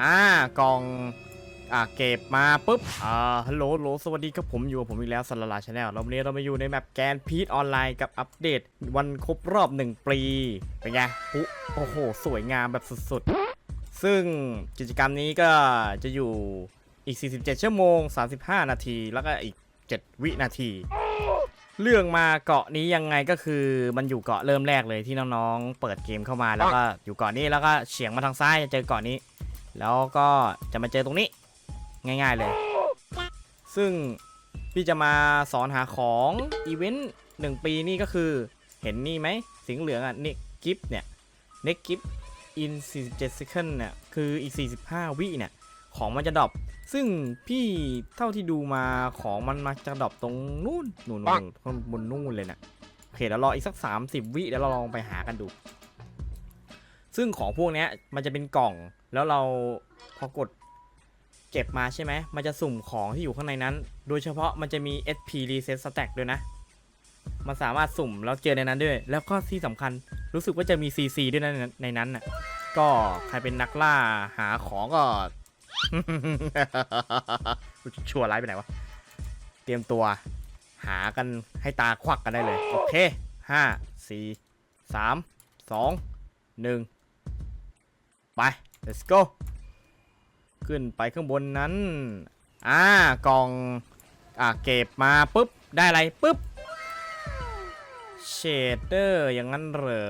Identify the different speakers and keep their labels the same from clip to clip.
Speaker 1: อ่ากล่องอ่าเก็บมาปุ๊บอ่าฮัลโหลโหลสวัสดีครับผมอยู่กับผมอีกแล้วสันลาชาแนลเราวันนี้เรามาอยู่ในแมปแกนพีทออนไลน์กับอัปเดต วันครบรอบ 1 ปีเป็นไงปุ๊โอ้โห สวยงามแบบสุดๆ ซึ่งกิจกรรมนี้ก็จะอยู่อีก 47 ชั่วโมง 35 นาที แล้วก็อีก 7 วินาที เรื่องมาเกาะนี้ยังไงก็คือมันอยู่เกาะเริ่มแรกเลยที่น้องๆ เปิดเกมเข้ามาแล้วก็อยู่เกาะนี้แล้วก็เฉียงมาทางซ้ายจะเจอเกาะนี้ แล้วก็จะมาเจอตรงนี้ง่ายๆเลย ซึ่งพี่จะมาสอนหาของอีเวนต์หนึ่งปีนี่ก็คือเห็นนี่ไหมสีเหลืองอะนี่กิฟเนี่ยเน็กกิฟอิน47 second เนี่ยคืออีก 45 วิเนี่ยของมันจะดรอปซึ่งพี่เท่าที่ดูมาของมันมาจะดรอปตรงนู่นนู่นนู่นข้างบนนู่นเลยนะโอเคเดี๋ยวรออีกสัก 30 วิเดี๋ยวเราลองไปหากันดู ซึ่งของพวกนี้มันจะเป็นกล่อง แล้วเราพอกดเก็บมาใช่ไหม มันจะสุ่มของที่อยู่ข้างในนั้น โดยเฉพาะมันจะมี SP Reset Stack ด้วยนะ มันสามารถสุ่มแล้วเจอในนั้นด้วย แล้วก็ที่สำคัญรู้สึกว่าจะมี CC ด้วยนะในในนั้นน่ะ ก็ใครเป็นนักล่าหาของก็ ชัวร์ไลฟ์ไปไหนวะ เตรียมตัวหากันให้ตาควักกันได้เลย โอเคห้าสี่สามสองหนึ่ง ไป let's go ขึ้นไปข้างบนนั้น อ่ากล่อง อ่าเก็บมาปุ๊บ ได้อะไรปุ๊บ เชดเดอร์อย่างนั้นเหรอ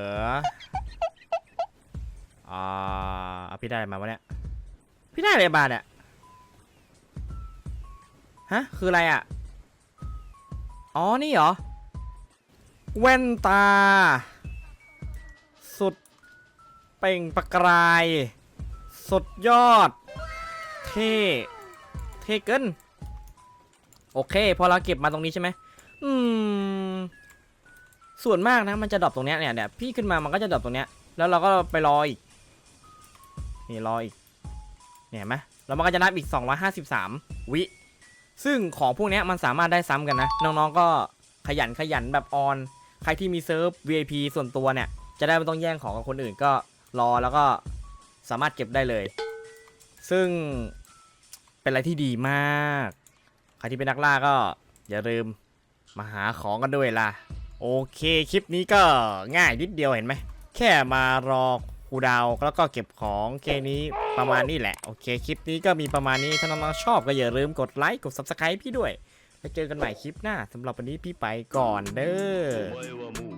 Speaker 1: อ่า พี่ได้มาวะเนี่ย พี่ได้อะไรมาเนี่ย ฮะ คืออะไรอะ อ๋อ นี่เหรอ แว่นตา เป่งประกาย สุดยอด เท่ เท่เกิน โอเค พอเราเก็บมาตรงนี้ใช่ไหมอืม ส่วนมากนะมันจะดรอปตรงเนี้ยเนี่ยเนี่ยพี่ขึ้นมามันก็จะดรอปตรงเนี้ย แล้วเราก็ไปรออีก นี่รออีก เนี่ยเห็นไหมแล้วมันก็จะนับอีก 253 วิ ซึ่งของพวกเนี้ยมันสามารถได้ซ้ำกันนะ น้องๆ ก็ขยันขยันแบบออน ใครที่มีเซิร์ฟ VIP ส่วนตัวเนี่ย จะได้ไม่ต้องแย่งของกับคนอื่นก็ รอแล้วก็สามารถเก็บได้เลย ซึ่งเป็นอะไรที่ดีมาก ใครที่เป็นนักล่าก็อย่าลืมมาหาของกันด้วยล่ะ โอเคคลิปนี้ก็ง่ายนิดเดียวเห็นไหม แค่มารอคูดาวแล้วก็เก็บของแค่นี้ประมาณนี้แหละ โอเคคลิปนี้ก็มีประมาณนี้ ถ้าน้องๆชอบก็อย่าลืมกดไลค์กด Subscribe พี่ด้วย แล้วเจอกันใหม่คลิปหน้าสำหรับวันนี้พี่ไปก่อนเด้อ